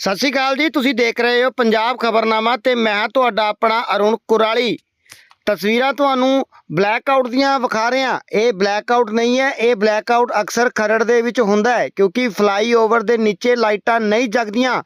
ਸਤਿ ਸ਼੍ਰੀ ਅਕਾਲ ਜੀ, ਤੁਸੀਂ ਦੇਖ ਰਹੇ ਹੋ ਪੰਜਾਬ ਖਬਰਨਾਮਾ ਤੇ ਮੈਂ ਹਾਂ ਤੁਹਾਡਾ ਆਪਣਾ ਅਰੁਣ ਕੁਰਾਲੀ। ਤਸਵੀਰਾਂ ਤੁਹਾਨੂੰ ਬਲੈਕ ਆਊਟ ਦੀਆਂ ਵਿਖਾ ਰਿਹਾ। ਇਹ ਬਲੈਕ ਆਊਟ ਨਹੀਂ ਹੈ, ਇਹ ਬਲੈਕ ਆਊਟ ਅਕਸਰ ਖਰੜ ਦੇ ਵਿੱਚ ਹੁੰਦਾ ਹੈ ਕਿਉਂਕਿ ਫਲਾਈਓਵਰ ਦੇ ਨੀਚੇ ਲਾਈਟਾਂ ਨਹੀਂ ਜਗਦੀਆਂ।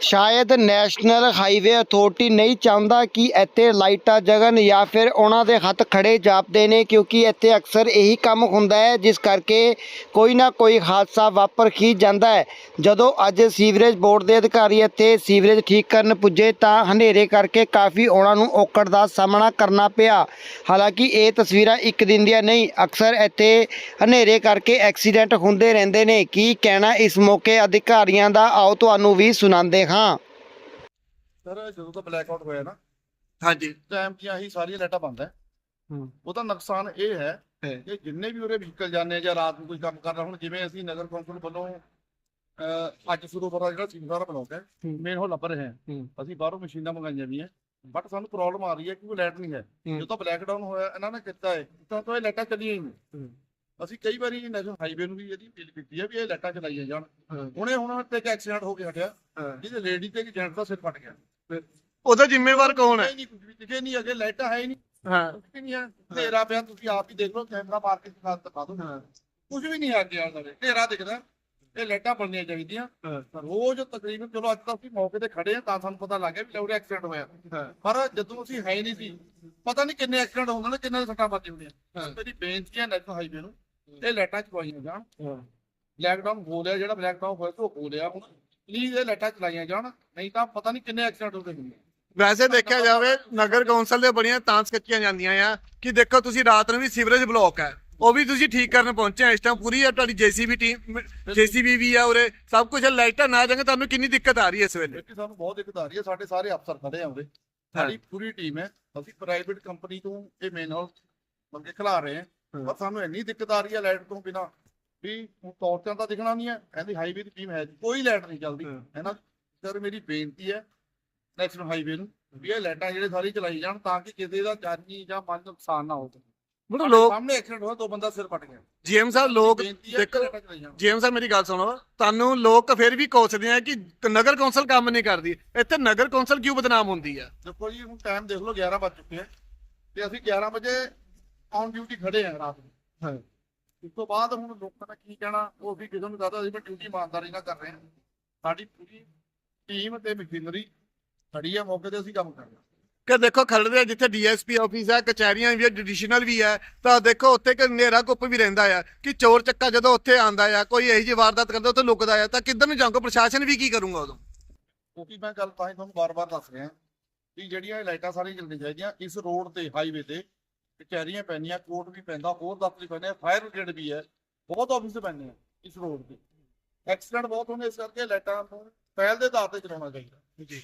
ਸ਼ਾਇਦ ਨੈਸ਼ਨਲ ਹਾਈਵੇ ਅਥਾਰਟੀ ਨਹੀਂ ਚਾਹੁੰਦਾ ਕਿ ਇੱਥੇ ਲਾਈਟਾਂ ਜਗਣ ਜਾਂ ਫਿਰ ਉਹਨਾਂ ਦੇ ਹੱਥ ਖੜੇ ਜਾਪਦੇ ਨੇ, ਕਿਉਂਕਿ ਇੱਥੇ ਅਕਸਰ ਇਹੀ ਕੰਮ ਹੁੰਦਾ ਹੈ, ਜਿਸ ਕਰਕੇ ਕੋਈ ਨਾ ਕੋਈ ਹਾਦਸਾ ਵਾਪਰ ਹੀ ਜਾਂਦਾ ਹੈ। ਜਦੋਂ ਅੱਜ ਸੀਵਰੇਜ ਬੋਰਡ ਦੇ ਅਧਿਕਾਰੀ ਇੱਥੇ ਸੀਵਰੇਜ ਠੀਕ ਕਰਨ ਪੁੱਜੇ ਤਾਂ ਹਨੇਰੇ ਕਰਕੇ ਕਾਫੀ ਉਹਨਾਂ ਨੂੰ ਔਕੜ ਦਾ ਸਾਹਮਣਾ ਕਰਨਾ ਪਿਆ। ਹਾਲਾਂਕਿ ਇਹ ਤਸਵੀਰਾਂ ਇੱਕ ਦਿਨ ਦੀਆਂ ਨਹੀਂ, ਅਕਸਰ ਇੱਥੇ ਹਨੇਰੇ ਕਰਕੇ ਐਕਸੀਡੈਂਟ ਹੁੰਦੇ ਰਹਿੰਦੇ ਨੇ। ਕੀ ਕਹਿਣਾ ਇਸ ਮੌਕੇ ਅਧਿਕਾਰੀਆਂ ਦਾ? ਆਓ ਤੁਹਾਨੂੰ ਵੀ ਸੁਣਾਉਂਦੇ ਹਾਂ ਸਰ ਜਦੋਂ ਤੋਂ ਬਲੈਕ ਆਊਟ ਹੋਇਆ ਨਾ ਹਾਂਜੀ ਟਾਈਮ 'ਚ ਆਹੀ ਸਾਰੀਆਂ ਲਾਈਟਾਂ ਬੰਦ ਹੈ ਹੂੰ। ਉਹਦਾ ਨੁਕਸਾਨ ਇਹ ਹੈ ਹੈ। ਕਿ ਜਿੰਨੇ ਵੀ ਉਰੇ ਵਹੀਕਲ ਜਾਂਦੇ ਆ ਜਾਂ ਰਾਤ ਨੂੰ ਕੋਈ ਕੰਮ ਕਰਦਾ ਹੁਣ ਜਿਵੇਂ ਅਸੀਂ ਨਗਰ ਕੌਂਸਲ ਵੱਲੋਂ ਅੱਜ ਸ਼ੁਰੂ ਹੋਣਾ ਜਿਹੜਾ ਸਿੰਗਾਰਾ ਬਲੌਕ ਹੈ ਹੂੰ। ਮੇਨ ਉਹ ਲੱਭ ਰਹੇ ਹਾਂ ਹੂੰ। ਅਸੀਂ ਬਾਹਰੋਂ ਮਸ਼ੀਨਾਂ ਮੰਗਾਈਆਂ ਵੀ ਹੈ ਬਟ ਸਾਨੂੰ ਪ੍ਰੋਬਲਮ ਆ ਰਹੀ ਹੈ ਕਿ ਉਹ ਲਾਈਟ ਨਹੀਂ ਹੈ ਹੂੰ। ਜਦੋਂ ਬਲੈਕ ਡਾਊਨ ਹੋਇਆ ਇਹਨਾਂ ਨੇ ਕੀਤਾ ਹੈ ਤਾਂ ਤੋਂ ਇਹ ਲਾਈਟਾਂ ਚੱਲੀਆਂ ਹੀ ਨਹੀਂ ਹੂੰ। ਅਸੀਂ ਕਈ ਵਾਰੀ ਨੈਸ਼ਨਲ ਹਾਈਵੇ ਨੂੰ ਵੀ ਇਹਦੀ ਅਪੀਲ ਕੀਤੀ ਹੈ ਵੀ ਇਹ ਲਾਈਟਾਂ ਚਲਾਈਆਂ ਜਾਣ। ਹੁਣੇ ਹੁਣ ਤੇ ਇੱਕ ਐਕਸੀਡੈਂਟ ਹੋ ਕੇ ਹਟਿਆ। ਜਿਹਦੇ ਲੇਡੀ ਤੇ ਇੱਕ ਜੈਂਟ ਦਾ ਸਿਰ ਫਟ ਗਿਆ। ਉਹਦਾ ਜ਼ਿੰਮੇਵਾਰ ਕੌਣ ਹੈ? ਨਹੀਂ ਕੁਝ ਵੀ ਦਿਖੇ ਨਹੀਂ ਅਗੇ ਲਾਈਟਾਂ ਹੈ ਹੀ ਨਹੀਂ। ਹਾਂ। ਕੁਝ ਨਹੀਂ ਹੈ। ਹਨੇਰਾ ਪਿਆ ਤੁਸੀਂ ਆਪ ਹੀ ਦੇਖ ਲਓ ਕੈਮਰਾ ਮਾਰ ਕੇ ਦਿਖਾ ਦਿਖਾ ਦਿਓ। ਹਾਂ। ਕੁਝ ਵੀ ਨਹੀਂ ਅੱਗੇ ਆਉਂਦਾ ਹਨੇਰਾ ਦਿਖਦਾ। ਇਹ ਲਾਈਟਾਂ ਬਣਨੀਆਂ ਚਾਹੀਦੀਆਂ। ਰੋਜ਼ ਤਕਰੀਬਨ ਚਲੋ ਅੱਜ ਤਾਂ ਅਸੀਂ ਮੌਕੇ ਤੇ ਖੜੇ ਆ ਤਾਂ ਸਾਨੂੰ ਪਤਾ ਲੱਗ ਗਿਆ ਵੀ ਲੌੜੇ ਐਕਸੀਡੈਂਟ ਹੋਇਆ। ਪਰ ਜਦੋਂ ਅਸੀਂ ਹੈ ਨਹੀਂ ਸੀ ਪਤਾ ਨਹੀਂ ਕਿੰਨੇ ਐਕਸੀਡੈਂਟ ਹੁੰਦੇ ਨੇ ਕਿੰਨੇ ਸੱਟਾਂ ਵੱਜੀ ਹੁੰਦੀਆਂ। ਮੇਰੀ ਬੇਨਤੀ ਹੈ ਨੈਸ਼ਨਲ ਹਾਈਵੇ ਨੂੰ ਇਹ ਲਾਈਟਾਂ ਚਲਾਈਆਂ ਜਾਣ। ਹਾਂ। ਬਲੈਕਡਾਊਨ ਹੋ ਲਿਆ ਜਿਹੜਾ ਬਲੈਕਡਾਊਨ ਹੋਇਆ ਸੀ ਉਹ ਹੋ ਲਿਆ ਹੁਣ। ਪਲੀਜ਼ ਇਹ ਲਾਈਟਾਂ ਚਲਾਈਆਂ ਜਾਣ ਨਹੀਂ ਤਾਂ ਪਤਾ ਨਹੀਂ ਕਿੰਨੇ ਐਕਸੀਡੈਂਟ ਹੁੰਦੇ ਹੁੰਦੇ ਵੈਸੇ ਦੇਖਿਆ ਜਾਵੇ ਨਗਰ ਕੌਂਸਲ ਦੇ ਬੜੀਆਂ ਤਾਂਸ ਕੱਚੀਆਂ ਜਾਂਦੀਆਂ ਆ ਕਿ ਦੇਖੋ ਤੁਸੀਂ ਰਾਤ ਨੂੰ ਵੀ ਸੀਵਰੇਜ ਬਲੌਕ ਹੈ। ਉਹ ਵੀ ਤੁਸੀਂ ਠੀਕ ਕਰਨ ਪਹੁੰਚੇ ਆ ਇਸ ਟਾਈਮ ਪੂਰੀ ਹੈ ਤੁਹਾਡੀ ਜੀਸੀਬੀ ਟੀਮ ਜੀਸੀਬੀ ਵੀ ਆ ਉਰੇ। ਸਭ ਕੁਝ ਲਾਈਟਾਂ ਨਾ ਜਾਂਗੇ ਤੁਹਾਨੂੰ ਕਿੰਨੀ ਦਿੱਕਤ ਆ ਰਹੀ ਹੈ ਇਸ ਵੇਲੇ? ਕਿਉਂਕਿ ਸਾਨੂੰ ਬਹੁਤ ਦਿੱਕਤ ਆ ਰਹੀ ਹੈ ਸਾਡੇ ਸਾਰੇ ਅਫਸਰ ਖੜੇ ਆ ਉਰੇ। ਸਾਡੀ ਪੂਰੀ ਟੀਮ ਹੈ। ਅਸੀਂ ਪ੍ਰਾਈਵੇਟ ਕੰਪਨੀ ਤੋਂ ਇਹ ਮੇਨ ਹਾਊਸ ਬੰਦੇ ਖਿਲਾ ਰਹੇ ਹਾਂ। ਪਰ ਸਾਨੂੰ ਇੰਨੀ ਦਿੱਕਤ ਆ ਰਹੀ ਹੈ ਲਾਈਟ ਤੋਂ ਬਿਨਾ ਵੀ ਟੌਰਚਾਂ ਤਾਂ ਦਿਖਣਾ ਨਹੀਂ ਹੈ ਕਹਿੰਦੀ ਹਾਈਵੇ ਦੀ ਟੀਮ ਹੈ ਜੀ, ਕੋਈ ਲਾਈਟ ਨਹੀਂ ਚੱਲਦੀ ਹਾਂ। ਨਾ? ਸਰ ਮੇਰੀ ਬੇਨਤੀ ਹੈ ਨੈਸ਼ਨਲ ਹਾਈਵੇ ਨੂੰ ਵੀ ਇਹ ਲਾਈਟਾਂ ਜਿਹੜੇ ਸਾਰੀ ਚਲਾਈ ਜਾਣ ਤਾਂ ਕਿ ਕਿਸੇ ਦਾ ਜਾਨੀ ਜਾਂ ਮਨ ਨੁਕਸਾਨ ਨਾ ਹੋਵੇ। ਮਤਲਬ ਲੋਕ ਸਾਹਮਣੇ ਐਕਸੀਡੈਂਟ ਹੋਇਆ ਦੋ ਬੰਦਾ ਸਿਰ ਪਟ ਗਿਆ। ਜੀਐਮ ਸਾਹਿਬ ਲੋਕ ਦੇਖੋ ਜੀਐਮ ਸਾਹਿਬ ਮੇਰੀ ਗੱਲ ਸੁਣੋ ਤੁਹਾਨੂੰ ਲੋਕ ਫਿਰ ਵੀ ਕੋਸਦੇ ਆ ਕਿ ਨਗਰ ਕੌਂਸਲ ਕੰਮ ਨਹੀਂ ਕਰਦੀ। ਇੱਥੇ ਨਗਰ ਕੌਂਸਲ ਕਿਉਂ ਬਦਨਾਮ ਹੁੰਦੀ ਆ? ਦੇਖੋ ਜੀ ਹੁਣ ਟਾਈਮ ਦੇਖ ਲਓ 11 ਵੱਜ ਚੁੱਕੇ ਆ ਤੇ ਅਸੀਂ 11 ਵਜੇ ਔਨ ਡਿਊਟੀ ਖੜੇ ਆ ਰਾਤ ਨੂੰ। ਹਾਂ। ਉਸ ਤੋਂ ਬਾਅਦ ਹੁਣ ਲੋਕਾਂ ਦਾ ਕੀ ਕਹਿਣਾ ਉਹ ਵੀ ਕਿਸੇ ਨੂੰ ਦੱਸਦਾ ਅਸੀਂ ਵੀ ਡਿਊਟੀ ਇਮਾਨਦਾਰੀ ਨਾਲ ਕਰ ਰਹੇ ਹਾਂ। ਸਾਡੀ ਪੂਰੀ ਟੀਮ ਤੇ ਮਸ਼ੀਨਰੀ ਖੜੀ ਆ ਮੌਕੇ ਤੇ ਅਸੀਂ ਕੰਮ ਕਰ ਰਹੇ ਹਾਂ। ਕਿ ਦੇਖੋ ਖਲੜੇ ਜਿੱਥੇ ਡੀਐਸਪੀ ਆਫਿਸ ਹੈ ਕਚਹਿਰੀਆਂ ਵੀ ਹੈ ਜੁਡੀਸ਼ਨਲ ਵੀ ਹੈ ਤਾਂ ਦੇਖੋ ਉੱਥੇ ਕਿ ਹਨੇਰਾ ਗੁੱਪ ਵੀ ਰਹਿੰਦਾ ਆ ਕਿ ਚੋਰ ਚੱਕਾ ਜਦੋਂ ਉੱਥੇ ਆਂਦਾ ਆ ਕੋਈ ਇਹੋ ਜਿਹੀ ਵਾਰਦਾਤ ਕਰਦਾ ਉੱਥੇ ਲੁਕਦਾ ਆ ਤਾਂ ਕਿੱਧਰ ਨੂੰ ਜਾਊਗਾ ਪ੍ਰਸ਼ਾਸਨ ਵੀ ਕੀ ਕਰੂਗਾ ਉਦੋਂ? ਕਿਉਂਕਿ ਮੈਂ ਗੱਲ ਤਾਂ ਹੀ ਤੁਹਾਨੂੰ ਬਾਰ-ਬਾਰ ਦੱਸ ਰਿਹਾ ਵੀ ਜਿਹੜੀਆਂ ਲਾਈਟਾਂ ਸਾਰੀਆਂ ਚੱਲਣੀਆਂ ਚਾਹੀਦੀਆਂ ਇਸ ਰੋਡ ਤੇ ਹਾਈਵੇ ਤੇ ਕਚਹਿਰੀਆਂ ਪੈਣੀਆਂ ਕੋਰਟ ਵੀ ਪੈਂਦਾ, ਹੋਰ ਦਫ਼ਤਰ ਵੀ ਪੈਂਦੇ ਫਾਇਰ ਬ੍ਰਿਗੇਡ ਵੀ ਹੈ, ਬਹੁਤ ਆਫਿਸ ਪੈਂਦੇ ਆ ਇਸ ਰੋਡ ਤੇ। ਐਕਸੀਡੈਂਟ ਬਹੁਤ ਹੁੰਦੇ ਇਸ ਕਰਕੇ ਲਾਈਟਾਂ ਨੂੰ ਪਹਿਲ ਦੇ ਆਧਾਰ ਤੇ ਚਲਾਉਣਾ ਚਾਹੀਦਾ। ਜੀ।